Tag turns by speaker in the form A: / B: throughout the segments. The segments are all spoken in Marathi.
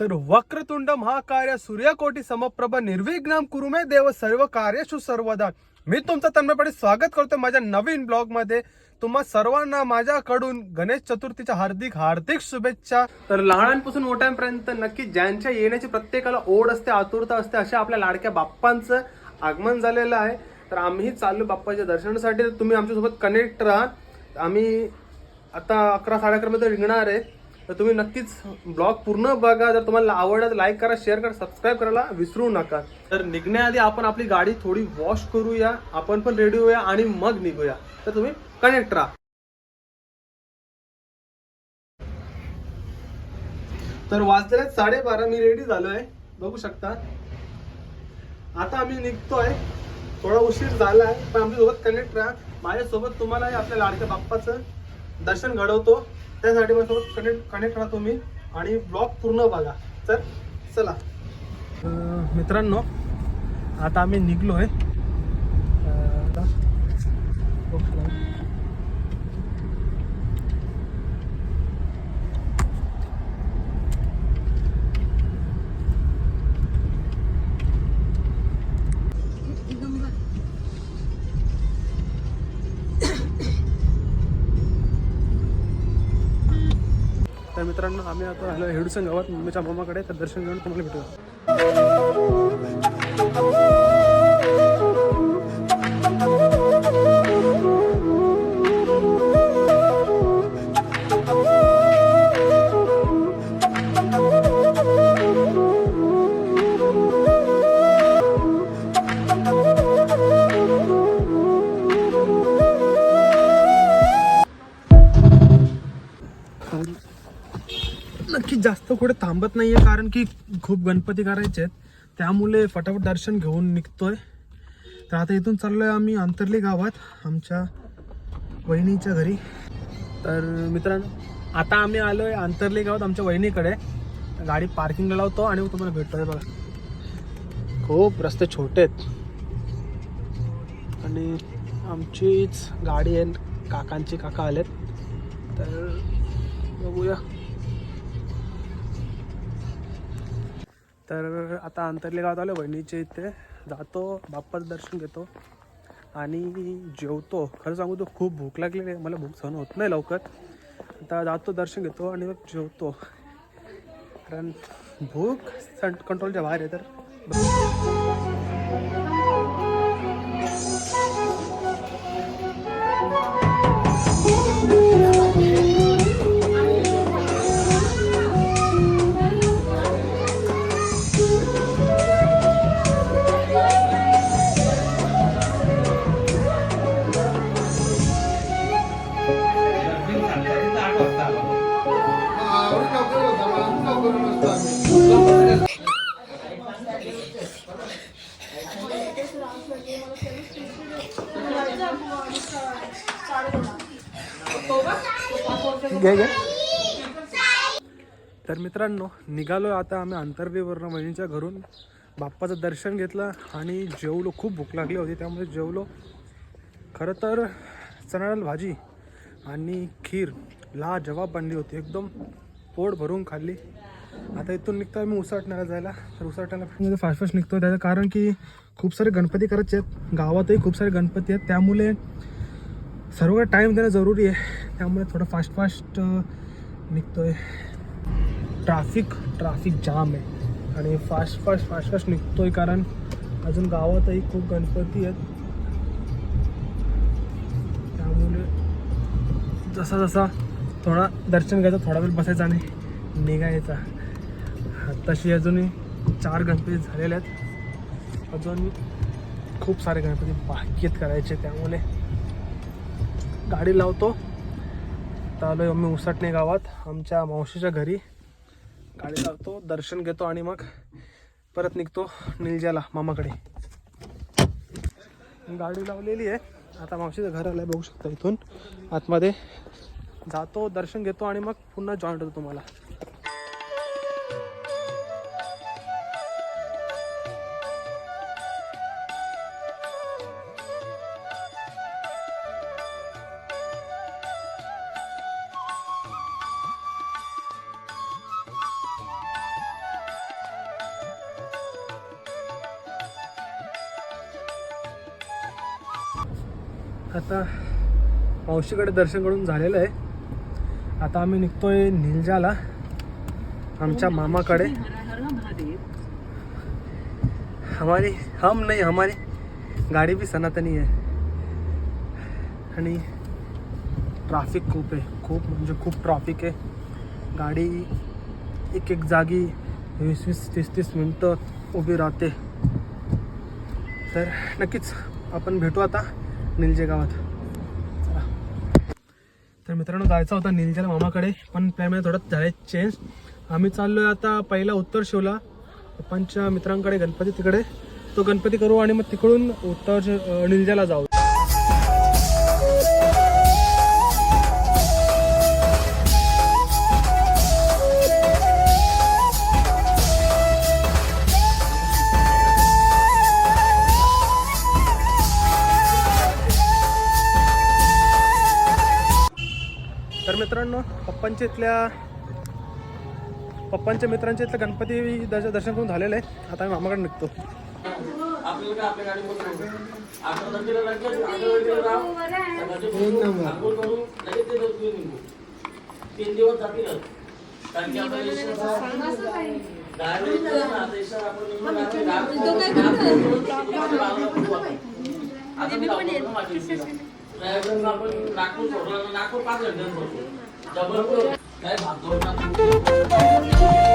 A: तर वक्रतुंड महाकार्य सूर्यकोटी समप्रभ निर्विघ्न कुरुमे देव सर्व कार्यशु सर्वदा. मी तुमचं तन्मयपणे स्वागत करतो माझ्या नवीन ब्लॉगमध्ये तुम्हा सर्वांना माझ्याकडून गणेश चतुर्थीच्या हार्दिक हार्दिक शुभेच्छा. तर लहानांपासून मोठ्यांपर्यंत नक्की ज्यांच्या येण्याची प्रत्येकाला ओढ असते आतुरता असते अशा आपल्या लाडक्या बाप्पांचं आगमन झालेलं आहे. तर आम्ही चाललो बाप्पाच्या दर्शनासाठी तुम्ही आमच्यासोबत कनेक्ट राहा. आम्ही आता अकरा साडे अकरा रिंगणार आहे. तर तुम्ही नक्कीच ब्लॉग पूर्ण बघा. जर तुम्हाला आवडलं लाईक करा शेअर करा सबस्क्राईब करायला विसरू नका. तर निघण्याआधी आपण आपली गाडी थोडी वॉश करूया. आपण पण रेडी होऊया आणि मग निघूया. तर तुम्ही कनेक्ट राहा. तर वाजलेले साडेबारा मी रेडी झालो आहे बघू शकता. आता आम्ही निघतोय. थोडा उशीर झाला आहे पण आमच्यासोबत कनेक्ट राहा. माझ्यासोबत तुम्हाला आपल्या लाडक्या बाप्पाचं दर्शन घडवतो. त्यासाठी माझ्यासोबत कनेक्ट कनेक्ट राहा तुम्ही आणि ब्लॉग पूर्ण बघा. तर चला. मित्रांनो आता आम्ही निघलोय. अं, तर मित्रांनो आम्ही आता आलो हेडूसन गावात. मम्मीच्या मामाकडे. तर दर्शन घेऊन तुम्हाला भेटूया. नक्कीच जास्त कुठे थांबत नाही आहे कारण की खूप गणपती करायचे आहेत. त्यामुळे फटाफट दर्शन घेऊन निघतोय. तर आता इथून चाललोय आम्ही अंतर्ली गावात आमच्या वहिनीच्या घरी. तर मित्रांनो आता आम्ही आलोय आंतरली गावात आमच्या वहिनीकडे. गाडी पार्किंगला लावतो आणि तुम्हाला भेटतोय बघा. खूप रस्ते छोटे आहेत. आणि आमचीच गाडी आहे काकांची काका आलेत. तर बघूया. तर आता अंतरले गावात आलो बहिणीच्या इथे. जातो बाप्पाचं दर्शन घेतो आणि जेवतो. खरं सांगू तो खूप भूक लागलेली आहे. मला भूक सहन होत नाही लवकर. आता जातो दर्शन घेतो आणि मग जेवतो. कारण भूक कंट्रोलच्या बाहेर आहे तर. घे घे. तर मित्रांनो निघालो आता आम्ही अंतर्वीवरनं वहिनीच्या घरून. बाप्पाचं दर्शन घेतलं आणि जेवलो. खूप भूक लागली होती त्यामुळे जेवलो. खरं तर चणाडाल भाजी आणि खीर ला जवाब बनली होती. एकदम पोट भरून खाल्ली. आता इथून निघतो मी उसाटण्याला जायला. तर उसाटण्याला फास्ट फास्ट निघतो त्याचं कारण की खूप सारे गणपती करायचे आहेत. गावातही खूप सारे गणपती आहेत. त्यामुळे सर्व टाईम देणं जरुरी आहे. त्यामुळे थोडं फास्ट फास्ट निघतोय. ट्राफिक ट्राफिक जाम आहे. आणि फास्ट फास्ट फास्ट फास्ट निघतोय कारण अजून गावातही खूप गणपती आहेत. त्यामुळे जसा जसा थोडा दर्शन घ्यायचं थोडा वेळ बसायचा आणि निघायचा. तशी अजूनही चार गणपती झालेले आहेत. अजून खूप सारे गणपती बाकी आहेत करायचे त्यामुळे गाडी लावतो. तर आलो मी उसटणे गावात. आमच्या मावशीच्या घरी गाडी लावतो दर्शन घेतो आणि मग परत निघतो निलजाला मामाकडे. गाडी लावलेली आहे. आता मावशीचं घर आलं आहे बघू शकता इथून. आतमध्ये जातो दर्शन घेतो आणि मग पुन्हा जॉईंट होतो तुम्हाला. आता मावशीकडे दर्शन करून झालेलं आहे. आता आम्ही निघतोय निलजाला आमच्या मामाकडे. हमारी हम नाही हमारी. गाडी बी सनातनी आहे आणि ट्राफिक खूप आहे. खूप म्हणजे खूप ट्रॉफिक आहे. गाडी एक एक जागी वीस वीस तीस तीस मिनटं उभी राहते. तर नक्कीच आपण भेटू आता. निलजे गावात. तर मित्रांनो जायचा होता निलजेला मामाकडे पण प्लॅन थोडं झाले चेंज आम्ही चाललो आहे आता पहिला उत्तर शिवला. पप्पांच्या मित्रांकडे गणपती तिकडे. तो गणपती करू आणि मग तिकडून उत्तर शि- निलजाला जाऊ. पप्पांच्या इथल्या पप्पांच्या मित्रांच्या इथलं गणपती दर्श- दर्शन करून झालेलं आहे. आता आम्ही मामाकडे निघतो.
B: आपण नागपूर सोडला ना नागपूर पाच घंटे सोडतो. जबलपूर काय भागदौड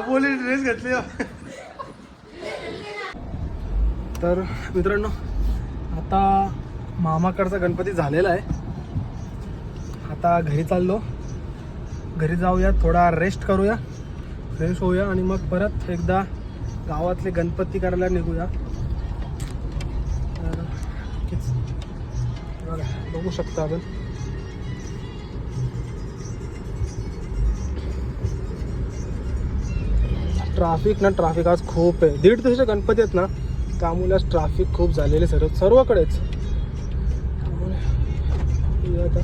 A: आबोली ड्रेस घेतली. तर मित्रांनो आता मामाकडचा गणपती झालेला आहे. आता घरी चाललो. घरी जाऊया थोडा रेस्ट करूया फ्रेश होऊया आणि मग परत एकदा गावातले गणपती करायला निघूया. तर बघू शकता आपण. ट्राफिक ना ट्राफिक आज खूप आहे. दीड दिवसाचे गणपती आहेत ना त्यामुळे आज ट्राफिक खूप झालेले सर्व सर्वकडेच. आता.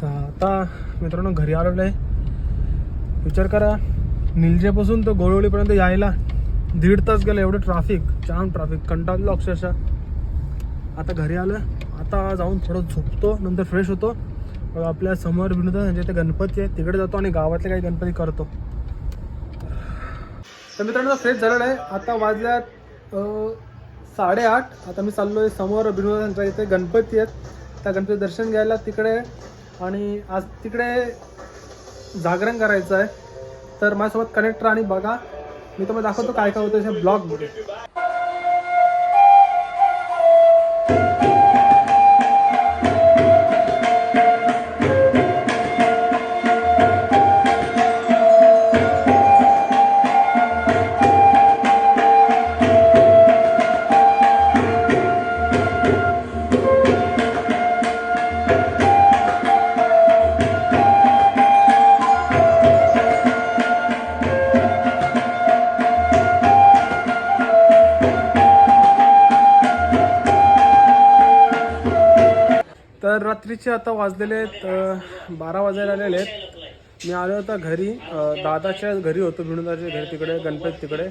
A: तर आता मित्रांनो घरी आलेलो आहे विचार करा निलजेपासून तर गोळवळीपर्यंत यायला दीड तास गेलं एवढं ट्राफिक जाम ट्राफिक कंटाळलो अक्षरशः. आता घरी आलं आता जाऊन थोडं झोपतो नंतर फ्रेश होतो. मग आपल्यासमोर विनोद म्हणजे इथे गणपती आहे. तिकडे जातो आणि गावातले काही गणपती करतो. तर मित्रांनो फ्रेश झालेला आहे. आता वाजल्यात साडेआठ. आता मी चाललो आहे समोर विनोदांच्या इथे गणपती आहेत. त्या गणपती दर्शन घ्यायला तिकडे. आणि आज तिकडे जागरण करायचं आहे. तर माझ्यासोबत कनेक्ट राहा आणि बघा. मी तुम्हाला दाखवतो काय काय होतं त्या ब्लॉगमध्ये तर रात्रीचे आता वाजलेले आहेत बारा वाजायला आलेले आहेत. मी आलो होता घरी दादाच्या घरी होतो भिणुदाच्या घरी तिकडे गणपती तिकडे.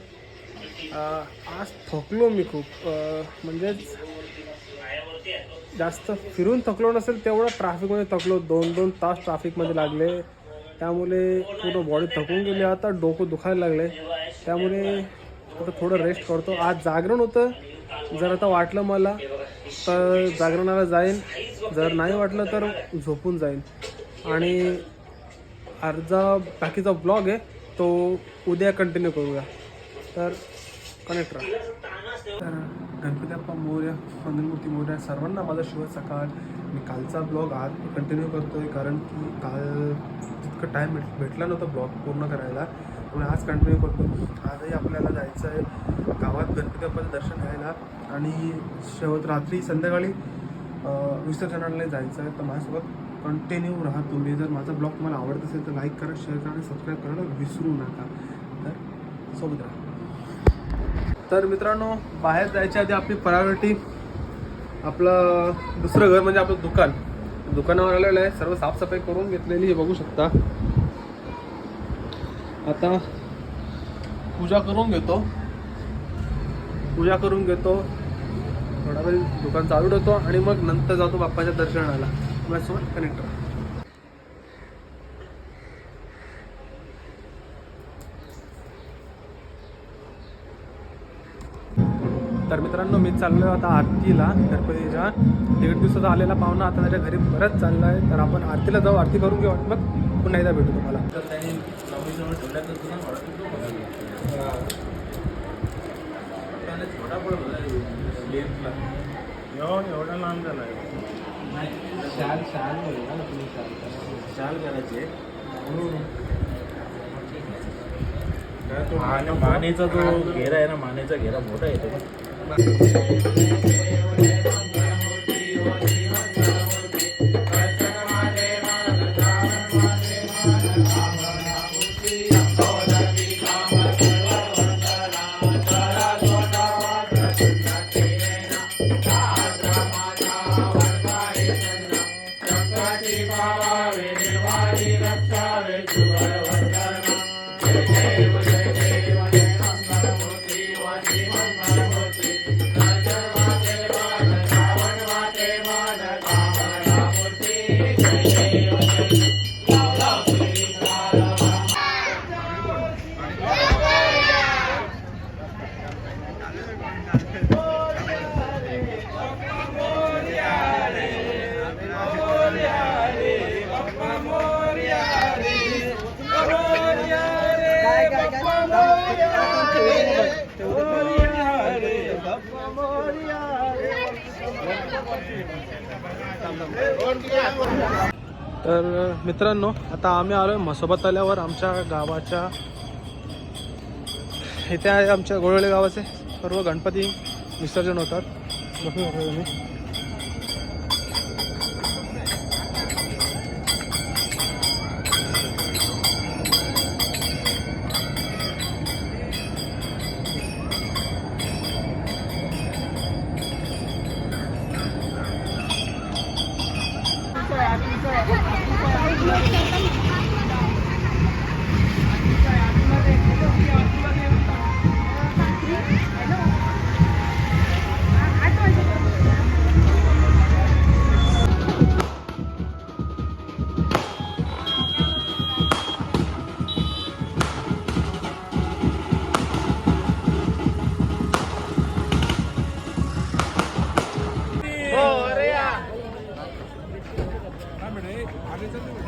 A: आज थकलो मी खूप म्हणजेच जास्त फिरून थकलो नसेल तेवढं ट्रॅफिकमध्ये थकलो. दोन दोन तास ट्रॅफिकमध्ये लागले. त्यामुळे पूर्ण बॉडी थकून गेली. आता डोकं दुखायला लागले. त्यामुळे आता थोडं रेस्ट करतो. आज जागरण होतं. जर आता वाटलं मला तर जागरणाला जाईन. जर नाही वाटलं तर झोपून जाईन. आणि अर्धा बाकीचा ब्लॉग आहे तो उद्या कंटिन्यू करूया. तर कनेक्ट राहा. तर गणपती बाप्पा मोर्या मंगलमूर्ती मोर्या सर्वांना माझा शुभ सकाळ. मी कालचा ब्लॉग आज कंटिन्यू करतोय कारण की काल जितकं टाईम भेट भेटला नव्हता ब्लॉग पूर्ण करायला. त्यामुळे आज कंटिन्यू करतो. आजही आपल्याला जायचं आहे. गावात गणपती बाप्पाचं दर्शन घ्यायला. आणि शेवट रात्री संध्याकाळी विसर्जनाला जायचं आहे. तर माझ्यासोबत कंटिन्यू राहा तुम्ही. जर माझा ब्लॉग तुम्हाला आवडत असेल तर लाईक करा शेअर करा आणि सबस्क्राईब करायला विसरू नका. तर सोबत राहा. तर मित्रांनो बाहेर जायच्या आधी आपली प्रायोरिटी आपलं दुसरं घर म्हणजे आपलं दुकान. दुकानावर आलेलं आहे. सर्व साफसफाई करून घेतलेली हे बघू शकता. आता पूजा करून घेतो. पूजा करून घेतो. थोडा वेळ दुकान चालू ठेवतो आणि मग नंतर जातो बाप्पाच्या दर्शनाला. माझ्यासोबत कनेक्ट राहा. तर मित्रांनो मी चाललो आता आरतीला. गणपतीच्या दीड दिवसाचा आलेला पाहुणा आता त्याच्या घरी परत चालला आहे तर आपण आरतीला जाऊ. आरती करून घेऊ मग पुन्हा एकदा भेटू तुम्हाला.
B: तर त्यांनी लेन्सला.
C: एवढा लांब झाला
B: शाल शाल बोलला ना तुम्ही शाल
C: चाल करायचे. मानेचा जो घेरा आहे ना मानेचा घेरा मोठा येतो
A: तर मित्रांनो आता आम्ही आलो आहे म्हसोबत आल्यावर आमच्या गावाच्या इथे आहे आमच्या गोळवळे गावाचे. सर्व गणपती विसर्जन होतात.
D: Thank you. आगे चलते हैं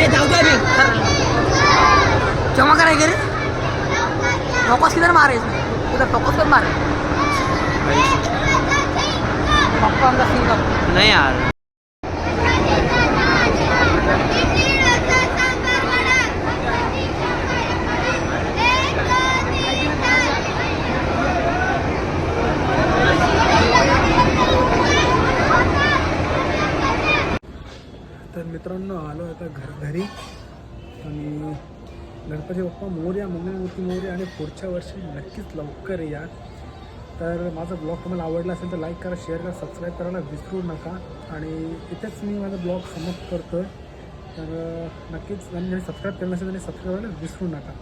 D: ओके जाऊ दे अभी जमा करायचे रे फोकस किधर मारे उधर फोकस कर मारे. पप्पा अंदर सिंगल नहीं यार
A: तर मित्रांनो आलो आता घर घरी. आणि गणपती बाप्पा मोर्या मंगलमूर्ती मोर्या आणि पुढच्या वर्षी नक्कीच लवकर या. तर माझा ब्लॉग तुम्हाला आवडला असेल तर लाईक करा शेअर करा सबस्क्राईब करायला विसरू नका. आणि इथेच मी माझा ब्लॉग समाप्त करतो आहे तर नक्कीच आणि सबस्क्राईब केलं नसेल तर सबस्क्राईब करायला विसरू नका.